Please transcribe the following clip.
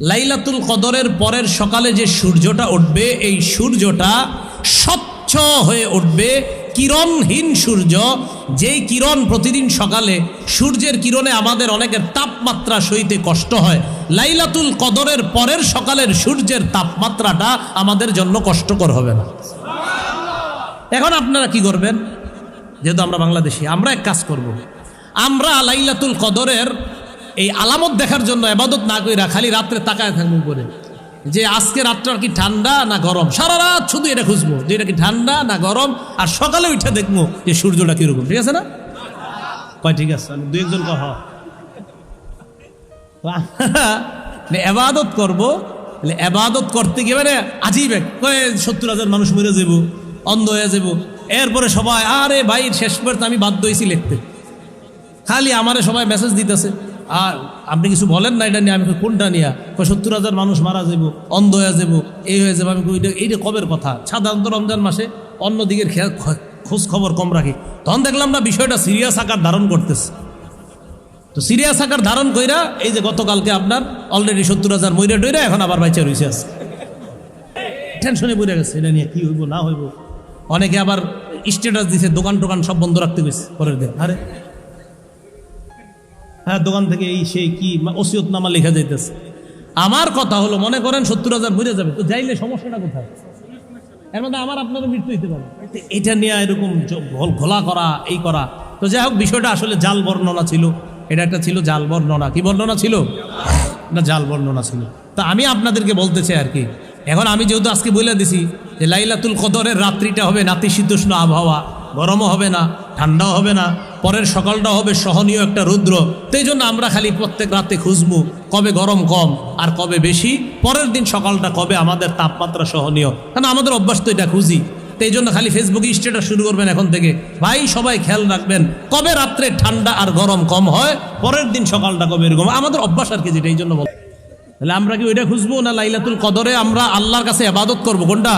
লাইলাতুল কদরের পরের সকালে যে সূর্যটা উঠবে, এই সূর্যটা স্বচ্ছ হয়ে উঠবে, কিরণহীন সূর্য। যেই কিরণ প্রতিদিন সকালে সূর্যের কিরণে আমাদের অনেকের তাপমাত্রা সইতে কষ্ট হয়, লাইলাতুল কদরের পরের সকালের সূর্যের তাপমাত্রাটা আমাদের জন্য কষ্টকর হবে না। এখন আপনারা কি করবেন? যেহেতু আমরা বাংলাদেশি, আমরা এক কাজ করব। আমরা লাইলাতুল কদরের এই আলামত দেখার জন্য এবাদত না কইরা খালি রাত্রে তাকায় থাকব করে যে আজকে রাতটা কি ঠান্ডা না গরম? সারা রাত শুধু এটা খুঁজবো, যে এটা কি ঠান্ডা না গরম? আর সকালে উঠে দেখব যে সূর্যটা কীরকম, ঠিক আছে না? কয়, ঠিক আছে দু একজন কহ। এবাদত করব এবাদত করতে গিয়ে মানে আজীব কয়ে, সত্তর হাজার মানুষ মরে যাব, অন্ধ হয়ে যাব। এরপরে সবাই, আরে ভাই, শেষ পর্যন্ত আমি বাধ্য হয়েছি লিখতে। খালি আমারে সবাই মেসেজ দিতেছে। আর আপনি কিছু বলেন না, এটা নিয়ে আমি কোনটা নিয়ে? সত্তর হাজার মানুষ মারা যাব অন্ধ হয়ে যাব এই হয়ে যাবে আমি এইটা কবের কথা? সাধারণত রমজান মাসে অন্য দিকের খোঁজ খবর কম রাখি। তখন দেখলাম না, বিষয়টা সিরিয়াস আকার ধারণ করতেছে। তো সিরিয়াস আকার ধারণ কইরা, এই যে গতকালকে আপনার অলরেডি সত্তর হাজার মইরা টইরা এখন আবার বাইচা রয়েছে আছে টেনশনে পড়ে গেছে, এটা নিয়ে কি হইব, না হইব। অনেকে আবার স্ট্যাটাস দিছে দোকান টোকান সব বন্ধ রাখতে গেছে পরের দিন। আরে হ্যাঁ দোকান থেকে এই সেই কি ওসিয়ত নামা লেখা যাইতেছে। আমার কথা হলো, মনে করেন সত্তর হাজার মরে যাবে, তো যাইলে সমস্যাটা কোথায়? এর মধ্যে আমার আপনারও মৃত্যু হইতে পারে। এটা নিয়ে এরকম ঘোলা করা, এই করা, তো যাই হোক, বিষয়টা আসলে জাল বর্ণনা ছিল। এটা একটা ছিল জাল বর্ণনা। কি বর্ণনা ছিল? না, জাল বর্ণনা ছিল। তা আমি আপনাদেরকে বলতে চাই আর কি। এখন আমি যেহেতু আজকে বলে দিছি যে লাইলাতুল কদরের রাত্রিটা হবে নাতিশীতোষ্ণ আবহাওয়া, গরমও হবে না, ঠান্ডাও হবে না। পরের সকালটা হবে সহনীয় একটা রুদ্র। তো জন্য আমরা খালি প্রত্যেক রাতে খুঁজবো, কবে গরম কম আর কবে বেশি। পরের দিন সকালটা কবে আমাদের তাপমাত্রা সহনীয়। কারণ আমাদের অভ্যাস তো এটা খুঁজি। তো জন্য খালি ফেসবুকে স্টেটাস শুরু করবেন এখন থেকে। ভাই, সবাই খেয়াল রাখবেন, কবে রাত্রে ঠান্ডা আর গরম কম হয়, পরের দিন সকালটা কবে এরকম? আমাদের অভ্যাস আর কি যেটা এই জন্য বল। তাহলে আমরা কি ওইটা খুঁজবো না লাইলাতুল কদরে আমরা আল্লাহর কাছে আবাদত করব? কোনটা?